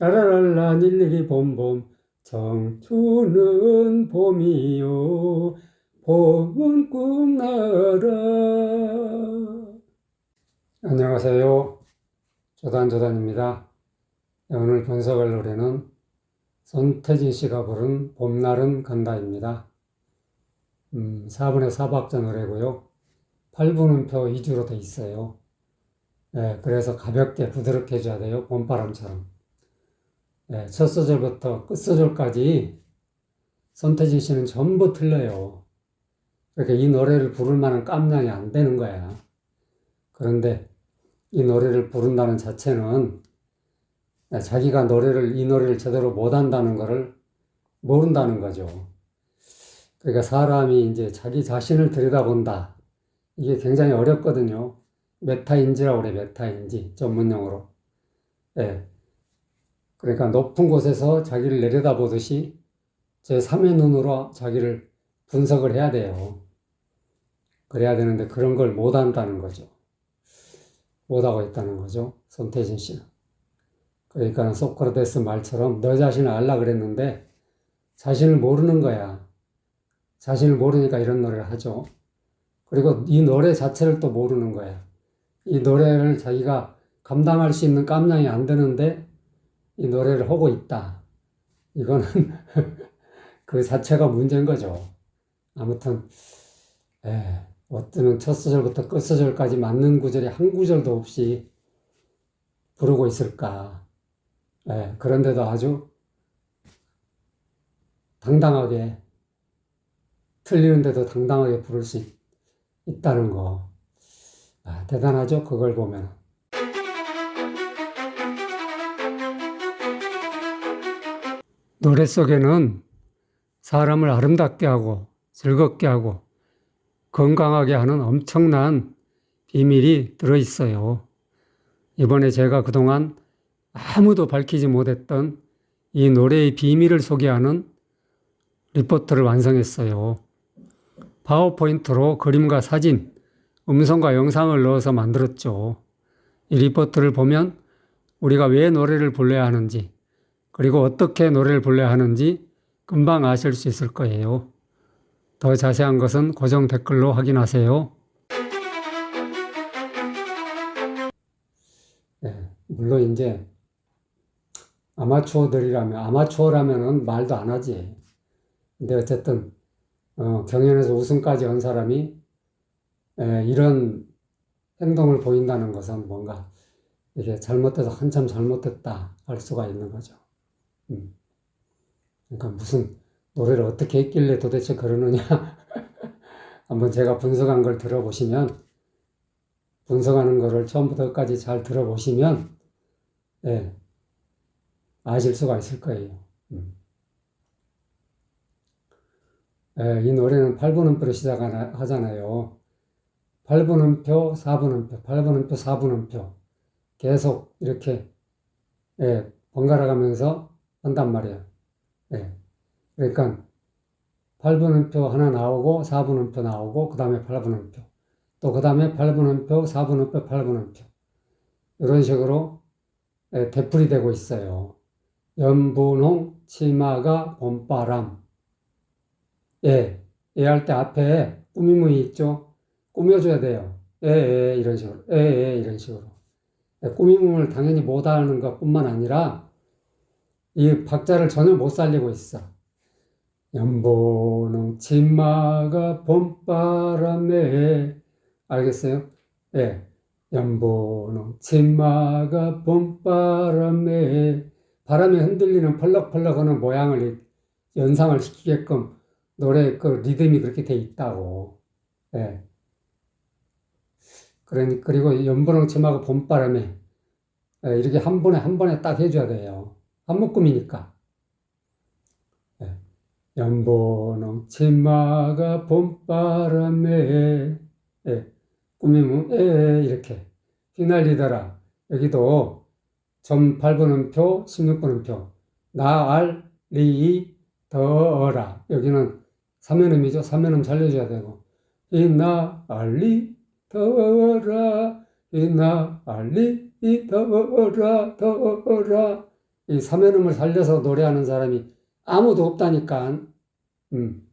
라라랄라 일일이 봄봄. 청춘은 봄이요. 봄은 꿈나라. 안녕하세요. 조단조단입니다. 오늘 분석할 노래는 손태진 씨가 부른 봄날은 간다입니다. 음, 4분의 4박자 노래고요. 8분음표 2주로 돼 있어요. 예, 그래서 가볍게 부드럽게 해줘야 돼요. 봄바람처럼 예, 첫 소절부터 끝 소절까지 손태진 씨는 전부 틀려요. 그러니까 이 노래를 부를 만한 깜냥이 안 되는 거야. 그런데 이 노래를 부른다는 자체는 자기가 노래를, 이 노래를 제대로 못한다는 것을 모른다는 거죠. 그러니까 사람이 이제 자기 자신을 들여다본다. 이게 굉장히 어렵거든요. 메타인지라고 그래, 메타인지. 전문용어로. 예. 그러니까 높은 곳에서 자기를 내려다보듯이 제 3의 눈으로 자기를 분석을 해야 돼요. 그래야 되는데 그런 걸 못한다는 거죠. 못하고 있다는 거죠. 손태진 씨는. 그러니까 소크라테스 말처럼 너 자신을 알라 그랬는데 자신을 모르는 거야. 자신을 모르니까 이런 노래를 하죠. 그리고 이 노래 자체를 또 모르는 거야. 이 노래를 자기가 감당할 수 있는 깜냥이 안 되는데 이 노래를 하고 있다. 이거는 그 자체가 문제인 거죠. 아무튼, 에, 어쩌면 첫 소절부터 끝 소절까지 맞는 구절이 한 구절도 없이 부르고 있을까. 에, 그런데도 아주 당당하게, 틀리는데도 당당하게 부를 수 있, 있다는 거. 아, 대단하죠? 그걸 보면. 노래 속에는 사람을 아름답게 하고 즐겁게 하고 건강하게 하는 엄청난 비밀이 들어있어요. 이번에 제가 그동안 아무도 밝히지 못했던 이 노래의 비밀을 소개하는 리포트를 완성했어요. 파워포인트로 그림과 사진, 음성과 영상을 넣어서 만들었죠. 이 리포트를 보면 우리가 왜 노래를 불러야 하는지, 그리고 어떻게 노래를 불러야 하는지 금방 아실 수 있을 거예요. 더 자세한 것은 고정 댓글로 확인하세요. 네, 물론 이제 아마추어들이라면 아마추어라면은 말도 안 하지. 근데 어쨌든 어, 경연에서 우승까지 한 사람이 에, 이런 행동을 보인다는 것은 뭔가 이게 잘못돼서 한참 잘못됐다 할 수가 있는 거죠. 음. 그러니까 무슨 노래를 어떻게 했길래 도대체 그러느냐. 한번 제가 분석한 걸 들어보시면, 분석하는 거를 처음부터 끝까지 잘 들어보시면, 예, 아실 수가 있을 거예요. 음. 예, 이 노래는 8분음표로 시작하잖아요. 8분음표, 4분음표, 8분음표, 4분음표. 계속 이렇게, 예, 번갈아 가면서 한단 말이에요. 예. 그러니까 8분음표 하나 나오고 4분음표 나오고 그 다음에 8분음표 또 그 다음에 8분음표 4분음표 8분음표 이런 식으로 예, 되풀이 되고 있어요. 연분홍 치마가 봄바람 예, 예 할 때 앞에 꾸미무이 있죠? 꾸며줘야 돼요. 예, 예, 이런 식으로. 예, 예, 이런 식으로. 예, 꾸밈을 당연히 못하는 것 뿐만 아니라 이 박자를 전혀 못 살리고 있어. 연보는 치마가 봄바람에 알겠어요? 예. 연보는 치마가 봄바람에 바람에 흔들리는 펄럭펄럭하는 모양을 연상을 시키게끔 노래 그 리듬이 그렇게 돼 있다고. 예. 그러니 그리고 연보는 치마가 봄바람에 예, 이렇게 한 번에 한 번에 딱 해줘야 돼요. 한 묶음이니까. 예. 연보는 치마가 봄바람에 예. 꾸미면 에 이렇게 휘날리더라. 여기도 점 8번음표, 16번음표 나알리 더라 여기는 3연음이죠. 3연음 살려줘야 되고 이나 알리 더라 이나 알리 더라 더라 이 사면음을 살려서 노래하는 사람이 아무도 없다니까. 음.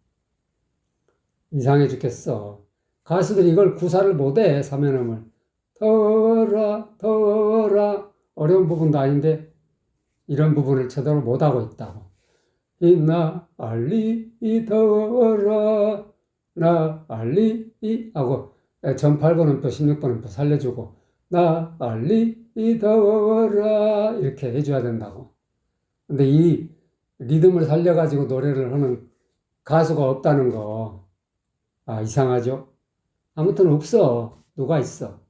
이상해 죽겠어. 가수들이 이걸 구사를 못해, 사면음을. 더워라, 더워라. 어려운 부분도 아닌데, 이런 부분을 제대로 못하고 있다고. 이나 알리 이 더워라 나 알리 이 하고 전 8번음표 16번음표 살려주고 나 알리 이 더워라. 이렇게 해줘야 된다고. 근데 이 리듬을 살려가지고 노래를 하는 가수가 없다는 거. 아, 이상하죠? 아무튼 없어. 누가 있어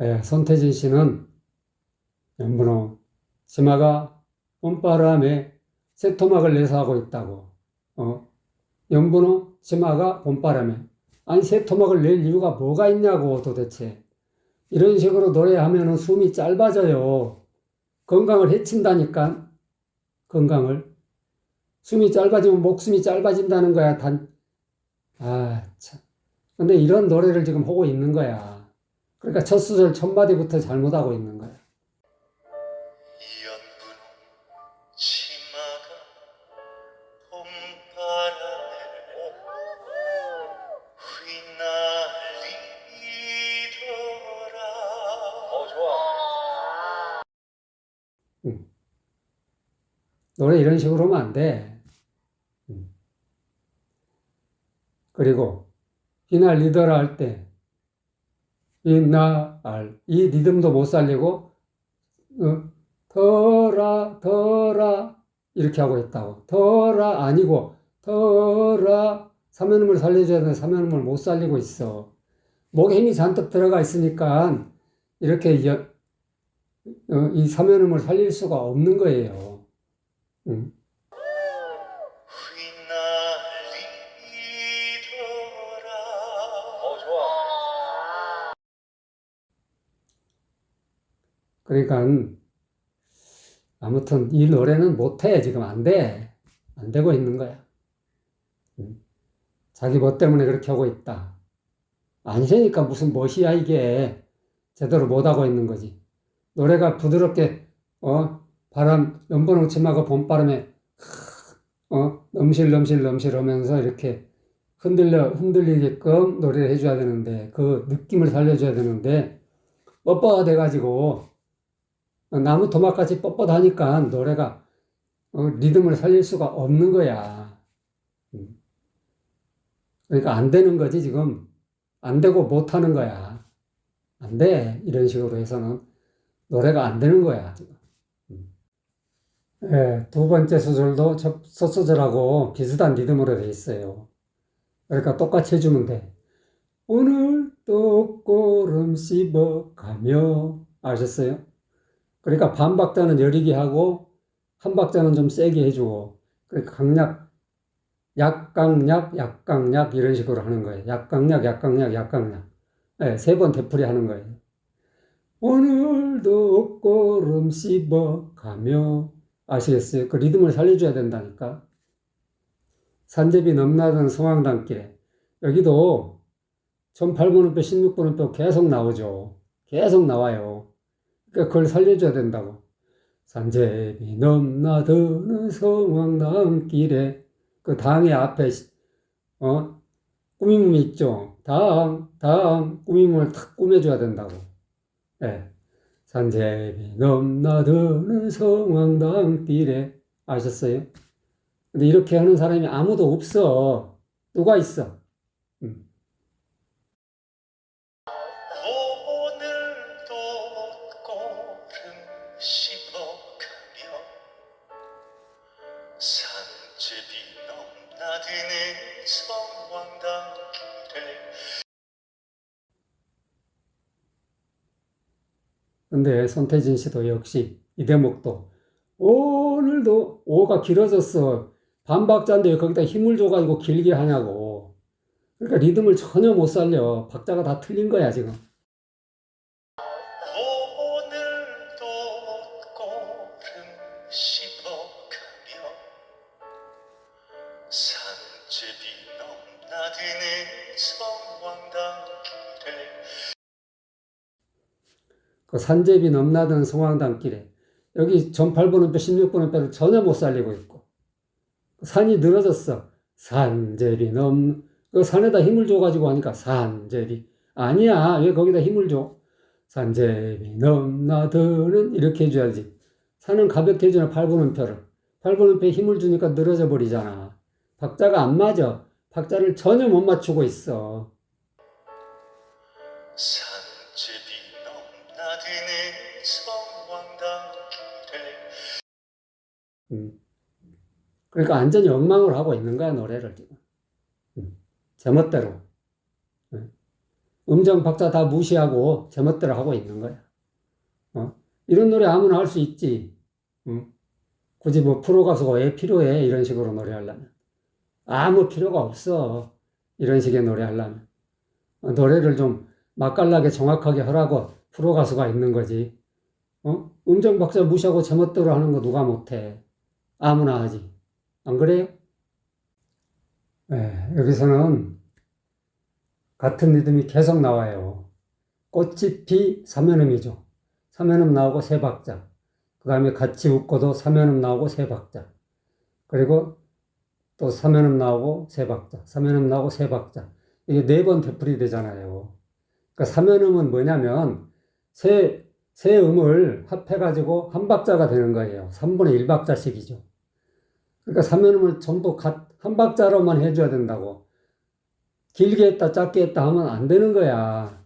예, 손태진 씨는 연분홍 치마가 봄바람에 새토막을 내서 하고 있다고. 어? 연분홍 치마가 봄바람에. 아니, 새토막을 낼 이유가 뭐가 있냐고, 도대체. 이런 식으로 노래하면 숨이 짧아져요. 건강을 해친다니까. 건강을. 숨이 짧아지면 목숨이 짧아진다는 거야. 단, 아, 참. 근데 이런 노래를 지금 하고 있는 거야. 그러니까 첫 수절 첫 마디부터 잘못하고 있는 거야. 연분 치마가 봄바람에 휘날리더라. 어 좋아. 노래 이런 식으로 하면 안 돼. 음. 그리고 이날 리더라 할 때, 이날, 이 리듬도 못 살리고, 어, 더라, 더라, 이렇게 하고 있다고. 더라, 아니고, 더라, 사면음을 살려줘야 되는데 사면음을 못 살리고 있어. 목에 힘이 잔뜩 들어가 있으니까, 이렇게 여- 어, 이 사면음을 살릴 수가 없는 거예요. 음. 그러니까 아무튼 이 노래는 못해 지금 안 돼. 안 되고 있는 거야. 음. 자기 멋 때문에 그렇게 하고 있다. 아니라니까 무슨 멋이야 이게. 제대로 못하고 있는 거지. 노래가 부드럽게 어 바람 연번 오치마가 봄바람에 어 넘실넘실 넘실하면서 이렇게 흔들려 흔들리게끔 노래를 해줘야 되는데 그 느낌을 살려줘야 되는데 뻣뻣해 가지고 나무 토막같이 뻣뻣하니까 노래가 어, 리듬을 살릴 수가 없는 거야. 음. 그러니까 안 되는 거지 지금 안 되고 못 하는 거야. 안 돼. 이런 식으로 해서는 노래가 안 되는 거야 지금. 음. 예, 두 번째 수절도 첫, 첫 수절하고 비슷한 리듬으로 돼 있어요. 그러니까 똑같이 해주면 돼. 오늘 또 꼬름 씹어가며 아셨어요? 그러니까 반 박자는 여리게 하고 한 박자는 좀 세게 해주고 그러니까 강약 약강약 약강약 이런 식으로 하는 거예요. 약강약 약강약 약강약 네, 세번 되풀이 하는 거예요. 오늘도 꼬름 씹어가며 아시겠어요? 그 리듬을 살려줘야 된다니까. 산제비 넘나든 성황단길에 여기도 1008번음표 16번음표 계속 나오죠. 계속 나와요. 그러니까 그걸 살려줘야 된다고. 산제비 넘나드는 성황당길에 그 당의 앞에 어 꾸밈음 있죠. 당, 당 꾸밈을 탁 꾸며줘야 된다고. 예. 산제비 넘나드는 성황당길에 아셨어요? 근데 이렇게 하는 사람이 아무도 없어. 누가 있어? 씹어가며 산제비 넘나드는 성황당길에 근데 손태진 씨도 역시 이 대목도 오늘도 오가 길어졌어. 반박자인데 왜 거기다 힘을 줘가지고 길게 하냐고. 그러니까 리듬을 전혀 못 살려. 박자가 다 틀린 거야, 지금. 그 산제비 넘나든 성황당길에 여기 전 8번은 뼈 16번은 뼈를 전혀 못 살리고 있고 산이 늘어졌어. 산제비 넘 그 산에다 힘을 줘가지고 하니까 산제비. 아니야 왜 거기다 힘을 줘? 산제비 넘나드는 이렇게 해줘야지. 산은 가볍게 해주는 8번은 뼈를. 8번은 뼈에 힘을 주니까 늘어져 버리잖아. 박자가 안 맞아. 박자를 전혀 못 맞추고 있어 음. 그러니까 완전히 엉망을 하고 있는 거야, 노래를 지금. 음. 제멋대로. 음. 음정 박자 다 무시하고 제멋대로 하고 있는 거야. 어? 이런 노래 아무나 할 수 있지. 음. 굳이 뭐 프로 가수가 왜 필요해? 이런 식으로 노래하려면. 아무 필요가 없어. 이런 식의 노래하려면. 어, 노래를 좀 맛깔나게 정확하게 하라고 프로 가수가 있는 거지. 어? 음정 박자 무시하고 제멋대로 하는 거 누가 못해. 아무나 하지. 안 그래요? 네, 여기서는 같은 리듬이 계속 나와요. 꽃이 피 삼연음이죠. 삼연음 나오고 세 박자. 그 다음에 같이 웃고도 삼연음 나오고 세 박자. 그리고 또 삼연음 나오고 세 박자. 삼연음 나오고 세 박자. 이게 네 번 되풀이 되잖아요. 그러니까 삼연음은 뭐냐면 세, 세 음을 합해가지고 한 박자가 되는 거예요. 3분의 1박자씩이죠. 그러니까 삼연음을 전부 갓- 한 박자로만 해줘야 된다고. 길게 했다, 짧게 했다 하면 안 되는 거야.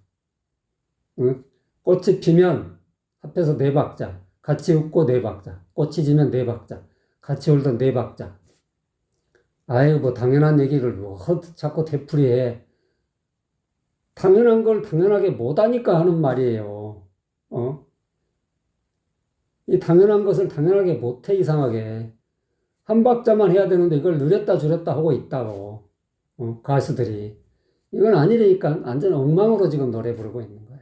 응? 꽃이 피면 합해서 네 박자. 같이 웃고 네 박자. 꽃이 지면 네 박자. 같이 울던 네 박자. 아유, 뭐, 당연한 얘기를 뭐, 헛, 자꾸 되풀이해. 당연한 걸 당연하게 못하니까 하는 말이에요. 어? 이 당연한 것을 당연하게 못해, 이상하게. 한 박자만 해야 되는데 이걸 느렸다 줄였다 하고 있다고 어, 가수들이 이건 아니라니까 완전 엉망으로 지금 노래 부르고 있는 거야.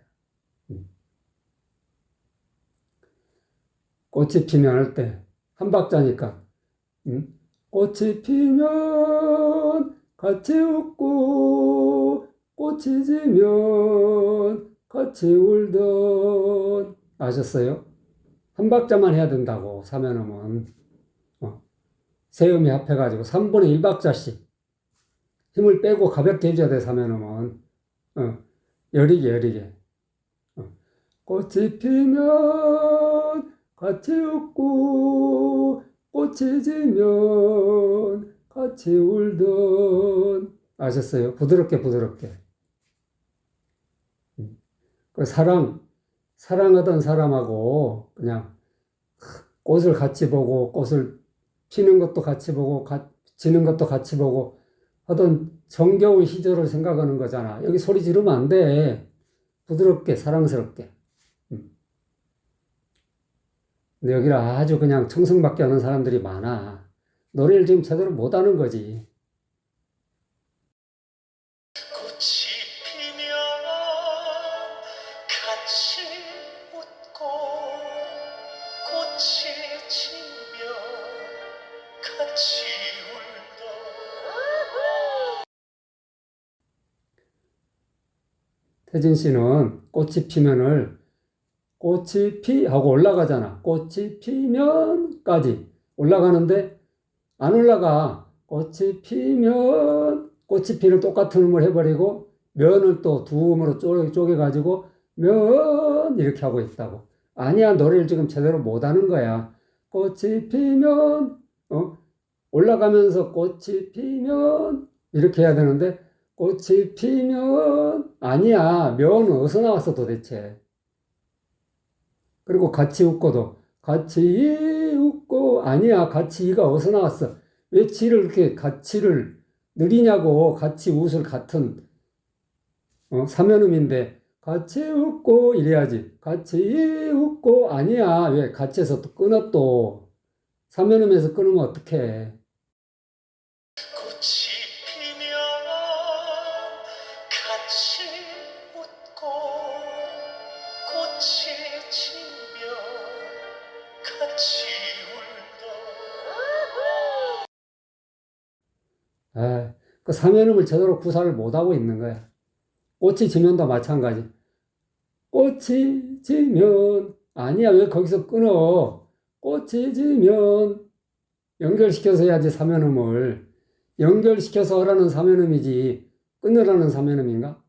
음. 꽃이 피면 할 때 한 박자니까 음? 꽃이 피면 같이 웃고 꽃이 지면 같이 울던 아셨어요? 한 박자만 해야 된다고 사면음은 세음이 합해가지고 3분의 1박자씩 힘을 빼고 가볍게 해줘야 돼, 사면음은. 어, 여리게, 여리게. 어. 꽃이 피면 같이 웃고, 꽃이 지면 같이 울던. 아셨어요? 부드럽게, 부드럽게. 음. 그 사랑, 사랑하던 사람하고 그냥 꽃을 같이 보고 꽃을 피는 것도 같이 보고 가, 지는 것도 같이 보고 하던 정겨운 시절을 생각하는 거잖아. 여기 소리 지르면 안 돼. 부드럽게 사랑스럽게. 음. 근데 여기는 아주 그냥 청승밖에 하는 사람들이 많아. 노래를 지금 제대로 못 하는 거지. 태진 씨는 꽃이 피면을 꽃이 피 하고 올라가잖아. 꽃이 피면까지 올라가는데 안 올라가. 꽃이 피면 꽃이 피를 똑같은 음을 해버리고 면을 또 두 음으로 쪼개, 쪼개가지고 면 이렇게 하고 있다고. 아니야 노래를 지금 제대로 못하는 거야. 꽃이 피면 어? 올라가면서 꽃이 피면 이렇게 해야 되는데 꽃이 피면 아니야. 면은 어디서 나왔어 도대체? 그리고 같이 웃고도 같이 웃고 아니야. 같이 이가 어디서 나왔어? 왜 지를 이렇게 같이를 느리냐고 같이 웃을 같은 어, 사면음인데 같이 웃고 이래야지. 같이 웃고 아니야. 왜 같이 해서 또 끊어 또? 사면음에서 끊으면 어떡해 아, 그 사면음을 제대로 구사를 못하고 있는 거야. 꽃이 지면도 마찬가지. 꽃이 지면, 아니야, 왜 거기서 끊어? 꽃이 지면, 연결시켜서 해야지, 사면음을. 연결시켜서 하라는 사면음이지, 끊으라는 사면음인가?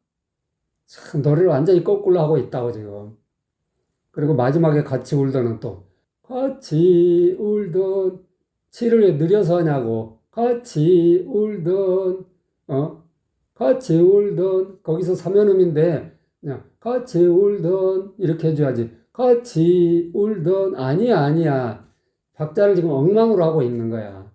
참, 노래를 완전히 거꾸로 하고 있다고, 지금. 그리고 마지막에 같이 울더는 또, 같이 울던, 치를 왜 느려서 하냐고. 같이 울던, 어? 같이 울던, 거기서 사면음인데, 그냥, 같이 울던, 이렇게 해줘야지. 같이 울던, 아니야, 아니야. 박자를 지금 엉망으로 하고 있는 거야.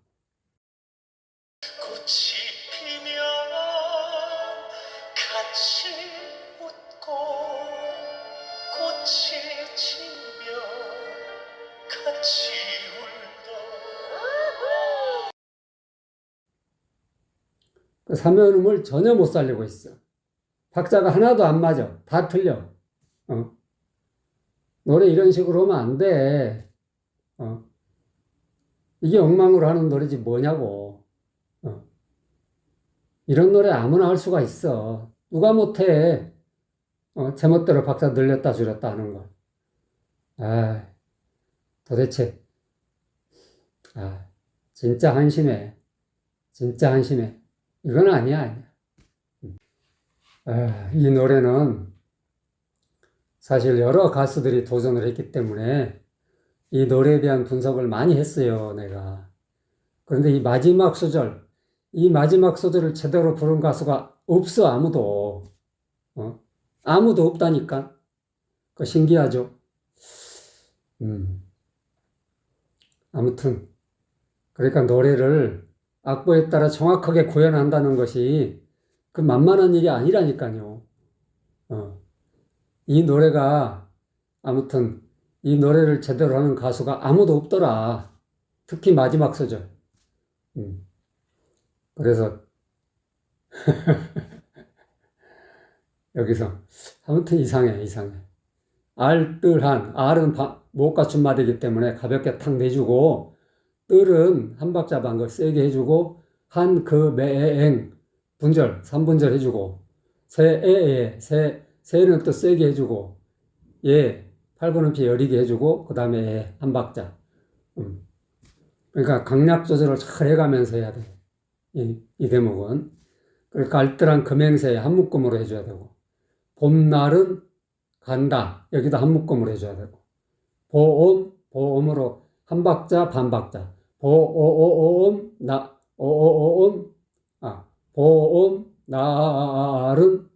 그 사면음을 전혀 못 살리고 있어. 박자가 하나도 안 맞아. 다 틀려. 어. 노래 이런 식으로 하면 안 돼. 어. 이게 엉망으로 하는 노래지 뭐냐고. 어. 이런 노래 아무나 할 수가 있어. 누가 못해. 어, 제멋대로 박자 늘렸다 줄였다 하는 걸. 아, 도대체, 아, 진짜 한심해. 진짜 한심해. 이건 아니야. 음. 아, 이 노래는 사실 여러 가수들이 도전을 했기 때문에 이 노래에 대한 분석을 많이 했어요, 내가. 그런데 이 마지막 소절, 이 마지막 소절을 제대로 부른 가수가 없어, 아무도. 어? 아무도 없다니까. 그 신기하죠? 음. 아무튼, 그러니까 노래를 악보에 따라 정확하게 구현한다는 것이 그 만만한 일이 아니라니까요. 어. 이 노래가 아무튼 이 노래를 제대로 하는 가수가 아무도 없더라. 특히 마지막 소절. 음. 그래서 여기서 아무튼 이상해, 이상해. 알뜰한 알은 바- 못 갖춘 마디이기 때문에 가볍게 탁 내주고 뜰은 한 박자 반 걸 세게 해주고 한 그 매행 분절 3분절 해주고 세에에 세 세는 또 세게 해주고 예 8분음표 여리게 해주고 그 다음에 예, 한 박자 음. 그러니까 강약 조절을 잘 해가면서 해야 돼. 이, 이 대목은 그러니까 알뜰한 금행세 한 묶음으로 해줘야 되고 봄날은 간다 여기다 한 묶음으로 해줘야 되고 보옴 보옴으로 한 박자 반 박자 보오오옴 나 오오오옴 아 보옴 날은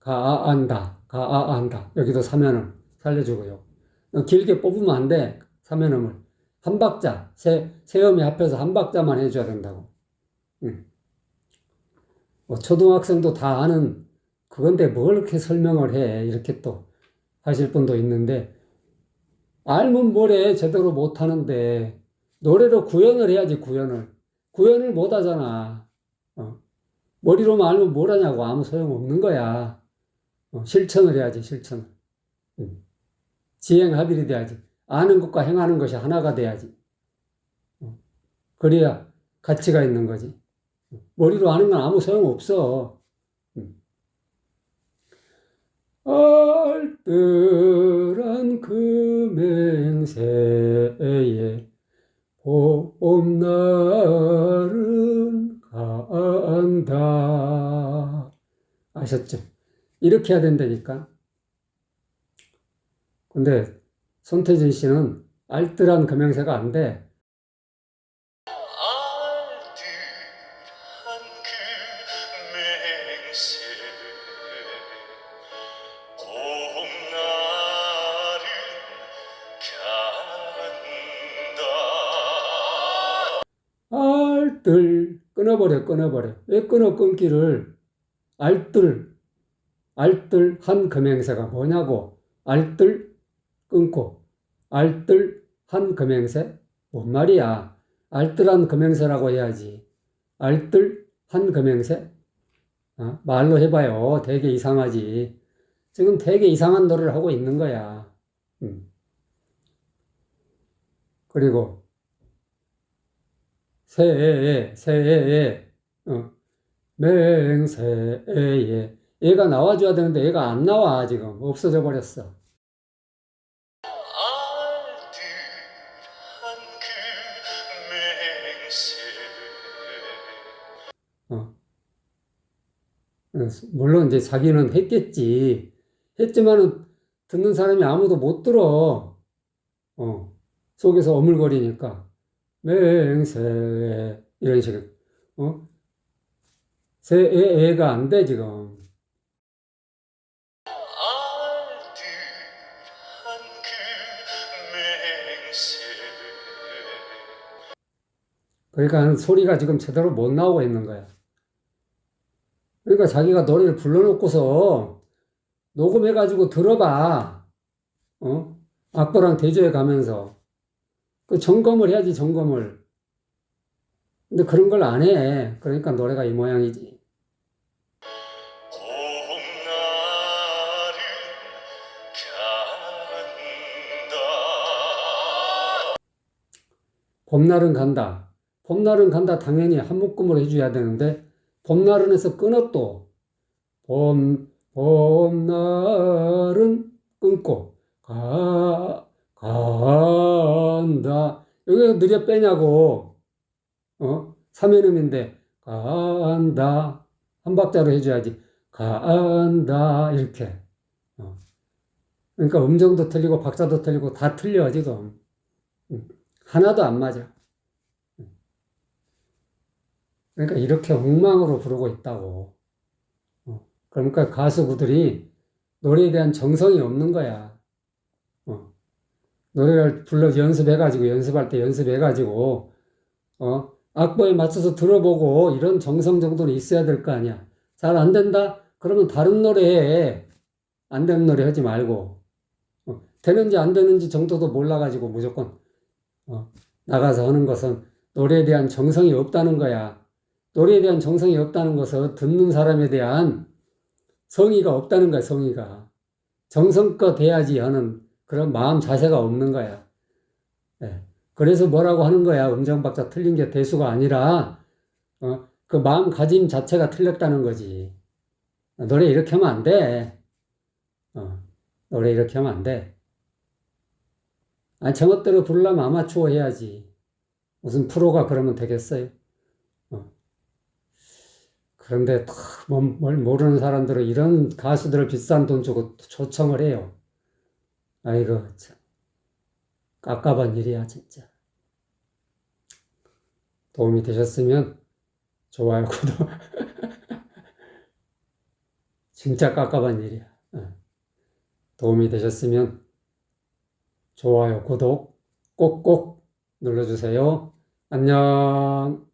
가안다 가안다. 여기도 사면음 살려주고요. 길게 뽑으면 안 돼 사면음을. 한 박자 세 세음이 합해서 한 박자만 해줘야 된다고. 응. 뭐 초등학생도 다 아는 그건데 뭘 이렇게 설명을 해 이렇게 또 하실 분도 있는데 알면 뭐래 제대로 못하는데 노래로 구현을 해야지 구현을. 구현을 못 하잖아. 어. 머리로만 알면 뭘 하냐고 아무 소용 없는 거야. 어, 실천을 해야지 실천을. 음. 지행 합일이 돼야지. 아는 것과 행하는 것이 하나가 돼야지. 어. 그래야 가치가 있는 거지. 머리로 아는 건 아무 소용 없어. 음. 알뜰한 금행새에 봄날은 간다. 아셨죠? 이렇게 해야 된다니까. 근데 손태진 씨는 알뜰한 금행새가 안 돼. 끊어버려 끊어버려. 왜 끊어 끊기를? 알뜰 알뜰 한 금행새가 뭐냐고? 알뜰 끊고 알뜰 한 금행새 뭔 말이야? 알뜰한 금행새라고 해야지. 알뜰 한 금행새 어? 말로 해봐요. 되게 이상하지. 지금 되게 이상한 노래를 하고 있는 거야. 음. 그리고 새해에 새해에 어, 맹세에 얘가 나와줘야 되는데 얘가 안 나와 지금 없어져 버렸어. 그 어, 물론 이제 자기는 했겠지. 했지만은 듣는 사람이 아무도 못 들어. 어, 속에서 어물거리니까. 맹세 이런 식으로. 어? 세애가 안 돼 지금. 그러니까 소리가 지금 제대로 못 나오고 있는 거야. 그러니까 자기가 노래를 불러놓고서 녹음해가지고 들어봐. 어? 악보랑 대조해 가면서. 그 점검을 해야지, 점검을. 근데 그런 걸 안 해. 그러니까 노래가 이 모양이지. 봄날은 간다 봄날은 간다. 봄날은 간다. 당연히 한 묶음으로 해줘야 되는데, 봄날은 해서 끊어 또. 봄, 봄날은 끊고, 가, 간다. 여기가 느려 빼냐고. 어? 삼연음인데, 간다. 한 박자로 해줘야지. 간다. 이렇게. 어. 그러니까 음정도 틀리고, 박자도 틀리고, 다 틀려, 지금. 음. 하나도 안 맞아. 그러니까 이렇게 엉망으로 부르고 있다고. 어, 그러니까 가수들이 노래에 대한 정성이 없는 거야. 어, 노래를 불러 연습해가지고 연습할 때 연습해가지고 어, 악보에 맞춰서 들어보고 이런 정성 정도는 있어야 될 거 아니야. 잘 안 된다? 그러면 다른 노래 해. 안 되는 노래 하지 말고. 어, 되는지 안 되는지 정도도 몰라가지고 무조건 어, 나가서 하는 것은 노래에 대한 정성이 없다는 거야. 노래에 대한 정성이 없다는 것은 듣는 사람에 대한 성의가 없다는 거야, 성의가. 정성껏 해야지 하는 그런 마음 자세가 없는 거야. 예. 그래서 뭐라고 하는 거야? 음정박자 틀린 게 대수가 아니라, 어, 그 마음가짐 자체가 틀렸다는 거지. 노래 이렇게 하면 안 돼. 어, 노래 이렇게 하면 안 돼. 아니, 제멋대로 부르려면 아마추어 해야지. 무슨 프로가 그러면 되겠어요? 그런데 다 뭐- 뭘 모르는 사람들은 이런 가수들을 비싼 돈 주고 초청을 해요. 아이고, 참. 깝깝한 일이야, 진짜. 도움이 되셨으면 좋아요, 구독. 진짜 깝깝한 일이야. 어. 도움이 되셨으면 좋아요, 구독 꼭꼭 눌러주세요. 안녕.